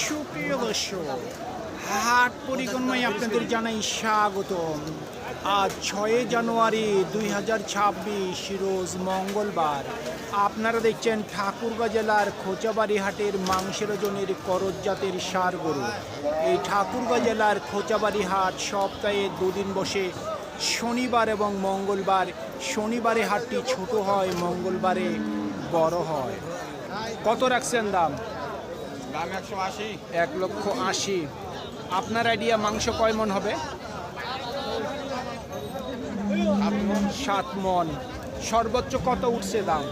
সুপ্রিয় দর্শক, হাট পরিক্রমায় আপনাদের জানাই স্বাগতম। আজ ছয় জানুয়ারি দুই হাজার ছাব্বিশ, রোজ মঙ্গলবার। আপনারা দেখছেন ঠাকুরগাঁ জেলার খোঁচাবাড়ি হাটের মাংসের ওজনের করজ জাতের সার গরু। এই ঠাকুরগাঁ জেলার খোঁচাবাড়ি হাট সপ্তাহে দুদিন বসে। শনিবার এবং মঙ্গলবার, শনিবারে হাটটি ছোট হয়, মঙ্গলবারে বড় হয়। কত রাখছেন দাম? দাম একশো আশি। এক লক্ষ আশি। আপনার আইডিয়া মাংস কয় মন হবে? সাত মন। সর্বোচ্চ কত উঠছে দাম?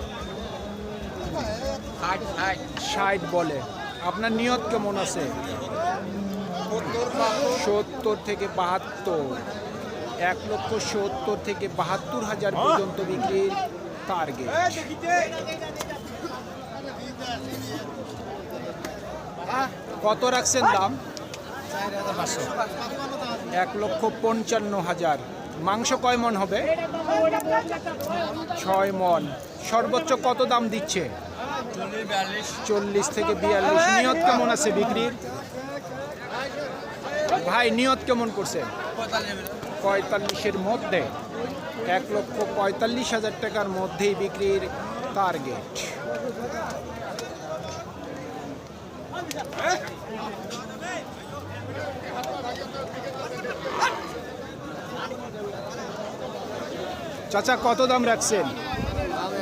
ষাট বলে। আপনার নিয়ত কেমন আছে? সত্তর থেকে বাহাত্তর। এক লক্ষ সত্তর থেকে বাহাত্তর হাজার পর্যন্ত বিক্রির টার্গেট কত রাখছেন দাম? এক লক্ষ পঞ্চান্ন হাজার। মাংস কয় মন হবে? ছয় মন। সর্বোচ্চ কত দাম দিচ্ছে? চল্লিশ থেকে বিয়াল্লিশ। নিয়ত কেমন আছে বিক্রির? ভাই, নিয়ত কেমন করছে? পঁয়তাল্লিশের মধ্যে। এক লক্ষ পঁয়তাল্লিশ হাজার টাকার মধ্যেই বিক্রির টার্গেট চাচা কত দাম রাখছেন?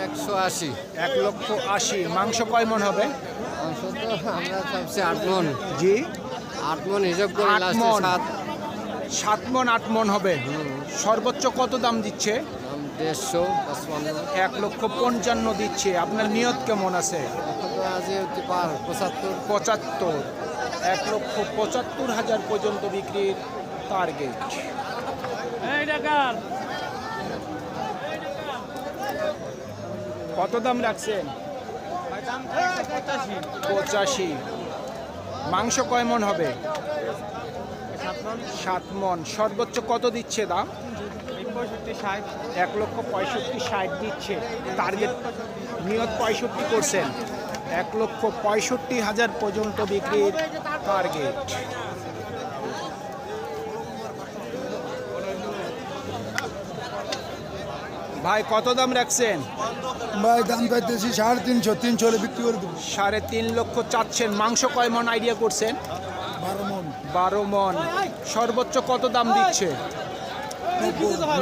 একশো আশি। এক লক্ষ আশি। মাংস কয় মন হবে? মাংস তো আমরা আট মন। জি। আট মন হিসাব করে আট সাত। সাত মন আট মন হবে। সর্বোচ্চ কত দাম দিচ্ছে? দেড়শো এক লক্ষ পঞ্চান্ন দিচ্ছে। আপনার নিয়ত কেমন আছে? পঁচাত্তর পঁচাত্তর এক লক্ষ পঁচাত্তর হাজার পর্যন্ত বিক্রির টার্গেট কত দাম রাখছেন? পঁচাশি। মাংস কয় মন হবে? সাত মন। সর্বোচ্চ কত দিচ্ছে দাম? এক লক্ষ পঁয়ষট্টি ষাট দিচ্ছে। টার্গেট নিয়ত পঁয়ষট্টি করছেন। এক লক্ষ পঁয়ষট্টি হাজার পর্যন্ত বিক্রির টার্গেট। ভাই কত দাম রাখছেন? ভাই দাম পাইতেছি সাড়ে তিনশো তিনশো হলে বিক্রি করে দেবো। সাড়ে তিন লক্ষ চাচ্ছেন। মাংস কয় মন আইডিয়া করছেন? বারো মন। বারো মন। সর্বোচ্চ কত দাম দিচ্ছে?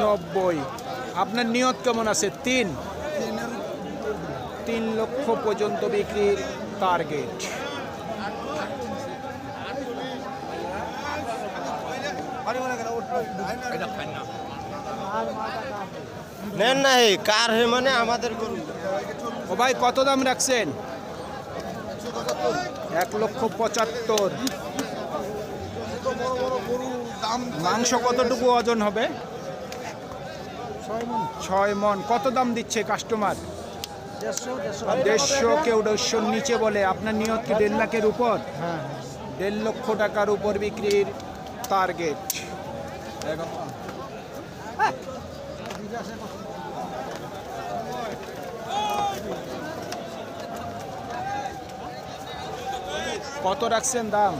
নব্বই। আপনার নিয়ত কেমন আছে? তিন? তিন লক্ষ পর্যন্ত বিক্রির টার্গেট নেন না কার হে মানে আমাদের গরু ও ভাই কত দাম রাখছেন? এক লক্ষ পঁচাত্তর। মাংস কতটুকু ওজন হবে? ছয় মন। কত দাম দিচ্ছে কাস্টমার দেড়শো কেউ দেড়শোর নিচে বলে। আপনার নিয়ত কি দেড় লাখের উপর? দেড় লক্ষ টাকার উপর বিক্রির টার্গেট কত রাখছেন দাম?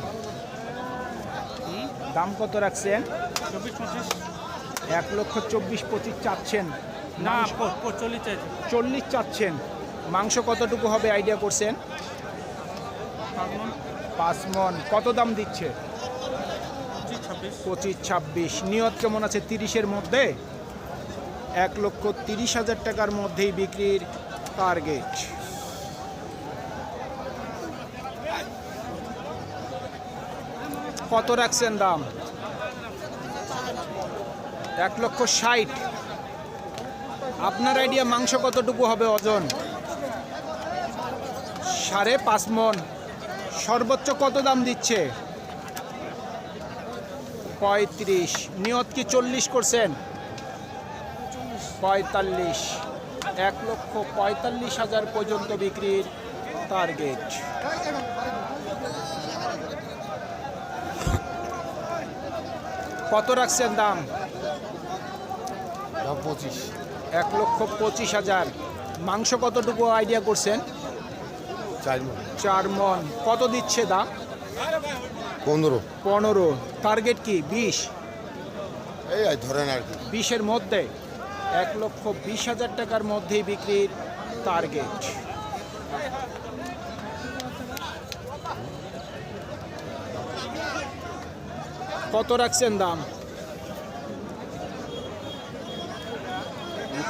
দাম কত রাখছেন? এক লক্ষ চব্বিশ পঁচিশ চাচ্ছেন। না চল্লিশ চাচ্ছেন। মাংস কতটুকু হবে আইডিয়া করছেন? পাঁচ মন কত দাম দিচ্ছে? পঁচিশ ছাব্বিশ। নিয়ত কেমন আছে তিরিশের মধ্যে? এক লক্ষ তিরিশ হাজার টাকার মধ্যেই বিক্রির টার্গেট কত রাখছেন দাম? এক লক্ষ ষাট। আপনার আইডিয়া মাংস কতটুকু হবে ওজন? সাড়ে পাঁচ মন। সর্বোচ্চ কত দাম দিচ্ছে? পঁয়ত্রিশ। নিয়ত কি চল্লিশ করছেন? পঁয়তাল্লিশ। এক লক্ষ পঁয়তাল্লিশ হাজার পর্যন্ত বিক্রির টার্গেট কত রাখছেন দাম? পঁচিশ। এক লক্ষ পঁচিশ হাজার। মাংস কতটুকু আইডিয়া করছেন? চার মন। চার মন। কত দিচ্ছে দাম পনেরো। পনেরো। টার্গেট কি? বিশ? এই ধরেন আর কি। বিশের মধ্যে এক লক্ষ বিশ হাজার টাকার মধ্যেই বিক্রির টার্গেট কত রাখছেন দাম?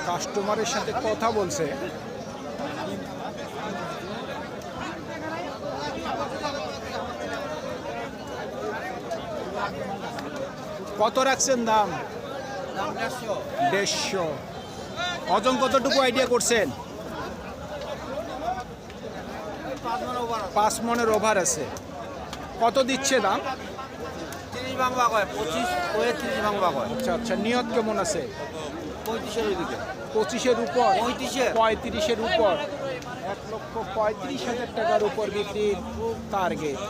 কাস্টমারের সাথে কথা বলছে। কত রাখছেন দাম? দেড়শো। ওজন কতটুকু আইডিয়া করছেন? পাঁচ মনের ওভার আছে। কত দিচ্ছে দাম? আচ্ছা আচ্ছা নিয়ত কেমন আছে? পঁচিশের উপর? পঁয়ত্রিশের? পঁয়ত্রিশের উপর। এক লক্ষ পঁয়ত্রিশ হাজার টাকার উপর বিক্রির টার্গেট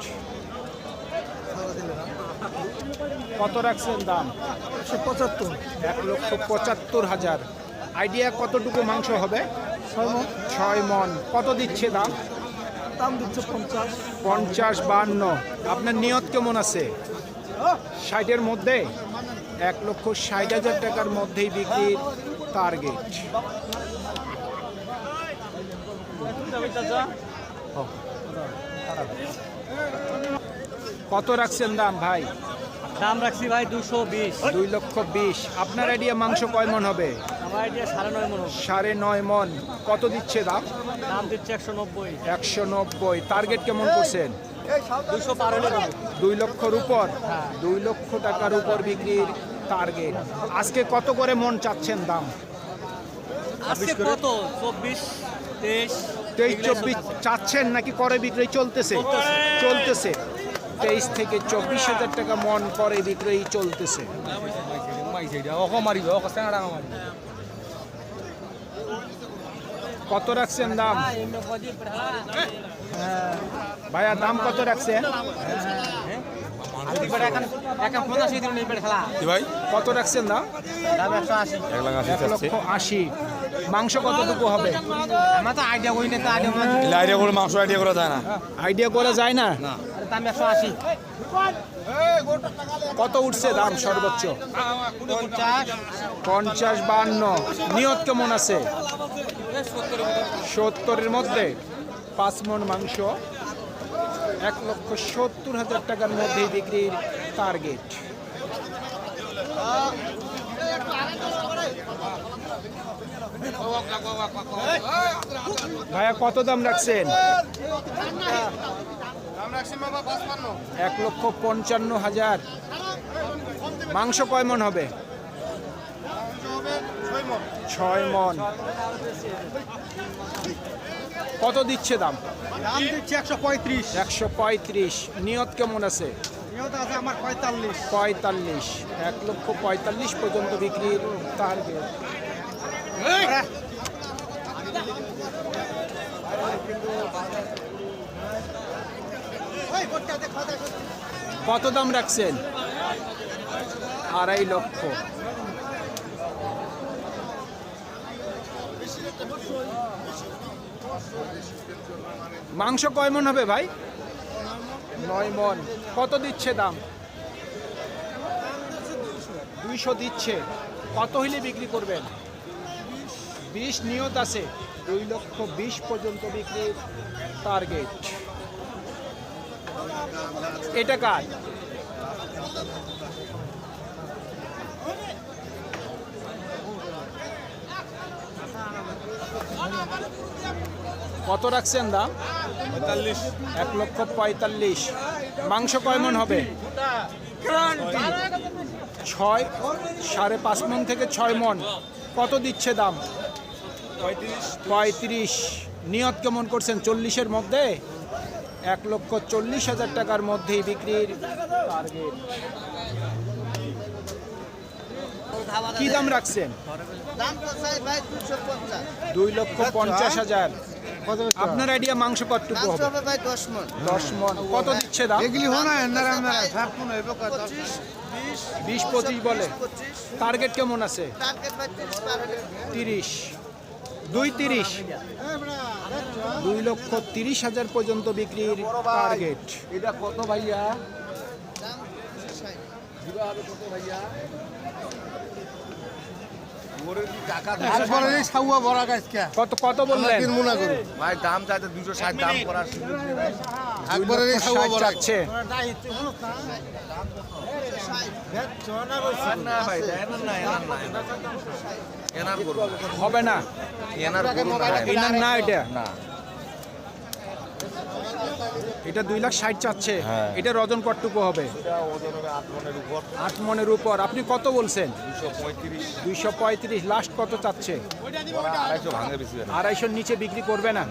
কত রাখছেন দাম? একশো পঁচাত্তর। এক লক্ষ পঁচাত্তর হাজার। আইডিয়া কতটুকু মাংস হবে? ছয় মন। কত দিচ্ছে দাম? দাম দিচ্ছে পঞ্চাশ। পঞ্চাশ বান্ন। আপনার নিয়ত কেমন আছে? ষাটের মধ্যে? এক লক্ষ ষাট হাজার টাকার মধ্যেই বিক্রির টার্গেট কত রাখছেন দাম ভাই? দাম রাখছি ভাই দুশো বিশ। দুই লক্ষ বিশ। আপনার আইডিয়া মাংস কয় মন হবে? আমার আইডিয়া সাড়ে নয় মন সাড়ে নয় মন। কত দিচ্ছে দাম? দাম দিচ্ছে একশো নব্বই। একশো নব্বই। টার্গেট কেমন করছেন। দুই লক্ষর উপর? দুই লক্ষ টাকার উপর বিক্রির টার্গেট আজকে কত করে মন চাচ্ছেন দাম? আজকে কত? চব্বিশ তেইশ। তেইশ চব্বিশ চাচ্ছেন নাকি করে বিক্রি? চলতেছে। চলতেছে। তেইশ থেকে চব্বিশ হাজার টাকা মন করে বিক্রয় চলতেছে। কত রাখছেন দাম? ভাইয়া দাম কত রাখছেন কত রাখছেন দাম? এক লক্ষ আশি। মাংস কতটুকু হবে? আমার তো আইডিয়া করি না আইডিয়া আইডিয়া করে মাংস আইডিয়া করা যায় না। আইডিয়া করা যায় না। দাম একশো আশি। কত উঠছে দাম সর্বোচ্চ? পঞ্চাশ। বান্ন। নিয়ত কেমন আছে? সত্তরের মধ্যে। পাঁচ মন মাংস এক লক্ষ সত্তর হাজার টাকার মধ্যেই বিক্রির টার্গেট ভাইয়া কত দাম রাখছেন? এক লক্ষ পঞ্চান্ন হাজার। মাংস কয় মন হবে? ছয় মন। কত দিচ্ছে দাম? দাম দিচ্ছে একশো পঁয়ত্রিশ। একশো পঁয়ত্রিশ। নিয়ত কেমন আছে? নিয়ত আছে আমার পঁয়তাল্লিশ। পঁয়তাল্লিশ। এক লক্ষ পঁয়তাল্লিশ পর্যন্ত বিক্রির টার্গেট কত দাম রাখছেন? আড়াই লক্ষ। মাংস কয় মন হবে ভাই? নয় মন। কত দিচ্ছে দাম? দুইশো দিচ্ছে। কত হইলে বিক্রি করবেন? বিশ নিয়ত আছে। দুই লক্ষ বিশ পর্যন্ত বিক্রির টার্গেট এটা কার? কত রাখছেন দাম? পঁয়তাল্লিশ। এক লক্ষ পঁয়তাল্লিশ। মাংস কয় মন হবে? ছয় সাড়ে পাঁচ মন থেকে ছয় মন। কত দিচ্ছে দাম? পঁয়ত্রিশ। নিয়ত কেমন করছেন? চল্লিশের মধ্যে? এক লক্ষ চল্লিশ হাজার টাকার মধ্যেই বিক্রির টার্গেট কি দাম রাখছেন? দুই লক্ষ পঞ্চাশ হাজার। আপনার আইডিয়া মাংস কতটুকু হবে? দশ মন কত দিচ্ছে দাম? এগুলি বিশ পঁচিশ বলে। টার্গেট কেমন আছে? তিরিশ। দুই তিরিশ। দুই লক্ষ তিরিশ হাজার পর্যন্ত বিক্রির টার্গেট এটা কত ভাইয়া? তারপরে এই সাউয়া বড়া গাছকে কত কত বললেন? ভাই দাম চাইতে দুশো ষাট দাম করার হবে না এনার এটা না এটা দুই লাখ ষাট চাচ্ছে। হ্যাঁ। এটা ওজন কতটুকু হবে। আট মনের উপর। আপনি কত বলছেন? দুইশো পঁয়ত্রিশ। লাস্ট কত চাচ্ছে? আড়াইশোর নিচে বিক্রি করবে না।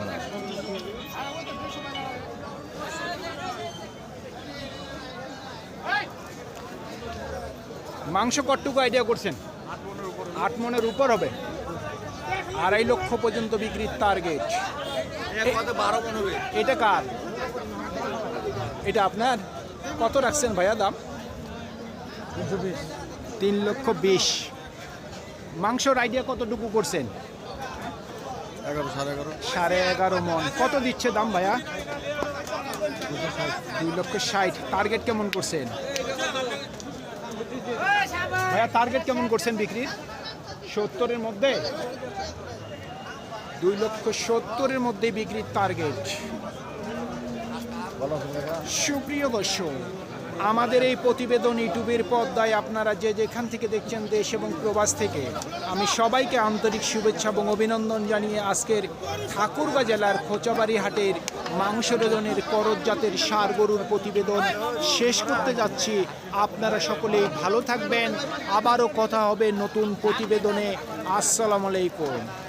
মাংস কতটুকু আইডিয়া করছেন? আট মনের উপর হবে। আড়াই লক্ষ পর্যন্ত বিক্রির টার্গেট এটা কার? এটা আপনার? কত রাখছেন ভাইয়া দাম? তিন লক্ষ বিশ। মাংসর আইডিয়া কতটুকু করছেন? সাড়ে এগারো। মন। কত দিচ্ছে দাম ভাইয়া? দুই লক্ষ ষাট। টার্গেট কেমন করছেন? ভাইয়া টার্গেট কেমন করছেন বিক্রির সত্তরের মধ্যে? দুই লক্ষ সত্তরের মধ্যে বিক্রির টার্গেট সুপ্রিয় দর্শক আমাদের এই প্রতিবেদন ইউটিউবের পর্দায় আপনারা যে যেখান থেকে দেখছেন দেশ এবং প্রবাস থেকে, আমি সবাইকে আন্তরিক শুভেচ্ছা এবং অভিনন্দন জানিয়ে আজকের ঠাকুরগাঁ জেলার খোঁচাবাড়ি হাটের মাংস রেদনের করজ জাতের সার গরুর প্রতিবেদন শেষ করতে যাচ্ছি। আপনারা সকলেই ভালো থাকবেন। আবারও কথা হবে নতুন প্রতিবেদনে। আসসালামু আলাইকুম।